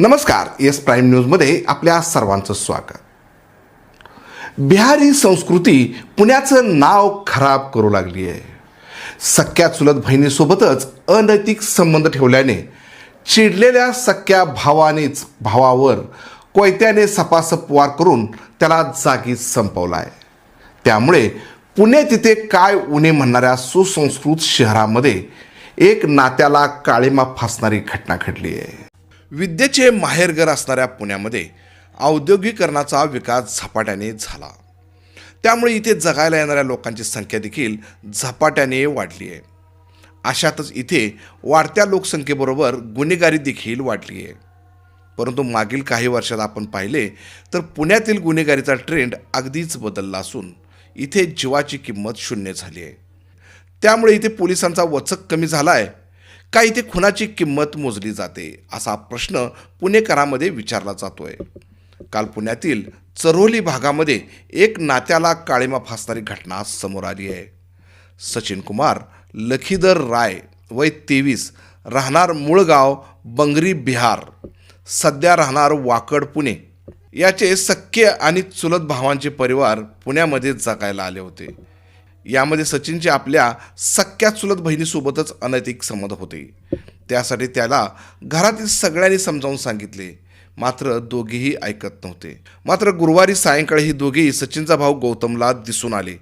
नमस्कार yes prime न्यूजमध्ये आपल्या सर्वांचं स्वागत. बिहारी संस्कृती पुण्याचं नाव खराब करू लागली आहे. सख्या चुलत बहिणीसोबतच अनैतिक संबंध ठेवल्याने चिडलेल्या सख्या भावानेच भावावर कोयत्याने सपासप वार करून त्याला जागीच संपवला आहे त्यामुळे पुणे तिथे काय उणे म्हणणाऱ्या सुसंस्कृत शहरामध्ये एक नात्याला काळीमा फासणारी घटना घडली आहे. विद्येचे माहेरघर असणाऱ्या पुण्यामध्ये औद्योगिकरणाचा विकास झपाट्याने झाला. त्यामुळे इथे जगायला येणाऱ्या लोकांची संख्या देखील झपाट्याने वाढली आहे. अशातच इथे वाढत्या लोकसंख्येबरोबर गुन्हेगारी देखील वाढली आहे. परंतु मागील काही वर्षात आपण पाहिले तर पुण्यातील गुन्हेगारीचा ट्रेंड अगदीच बदलला असून इथे जीवाची किंमत शून्य झाली आहे. त्यामुळे इथे पोलिसांचा वचक कमी झाला आहे का इथे खुनाची किंमत मोजली जाते? असा प्रश्न पुणेकरांमध्ये विचारला जातोय. काल पुण्यातील चरोली भागामध्ये एक नात्याला काळीमा फासणारी घटना समोर आली आहे. सचिन कुमार लखीदर राय वय तेवीस राहणार मूळगाव बंगरी बिहार सध्या राहणार वाकड पुणे. याचे सख्य आणि चुलत भावांचे परिवार पुण्यामध्ये जगायला आले होते. यामध्ये सचिनचे आपल्या सख्या चुलत बहिणीसोबतच अनैतिक संबंध होते. त्यासाठी त्याला घरातील सगळ्यांनी समजावून सांगितले. मात्र दोघेही ऐकत नव्हते. मात्र गुरुवारी सायंकाळी ही दोघेही सचिनचा भाऊ गौतमला दिसून आले.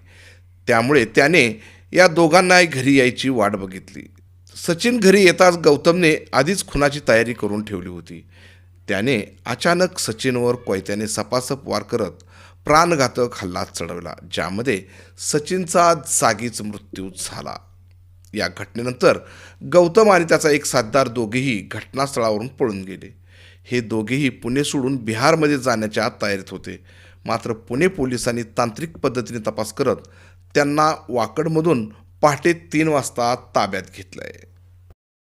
त्यामुळे त्याने या दोघांनाही घरी यायची वाट बघितली. सचिन घरी येताच गौतमने आधीच खुनाची तयारी करून ठेवली होती. त्याने अचानक सचिनवर कोयत्याने सपासप वार करत प्राणघातक हल्ला चढवला ज्यामध्ये सचिनचा जागीच मृत्यू झाला. या घटनेनंतर गौतम आणि त्याचा एक साथदार दोघेही घटनास्थळावरून पळून गेले. हे दोघेही पुणे सोडून बिहारमध्ये जाण्याच्या तयारीत होते. मात्र पुणे पोलिसांनी तांत्रिक पद्धतीने तपास करत त्यांना वाकडमधून पहाटे तीन वाजता ताब्यात घेतलं आहे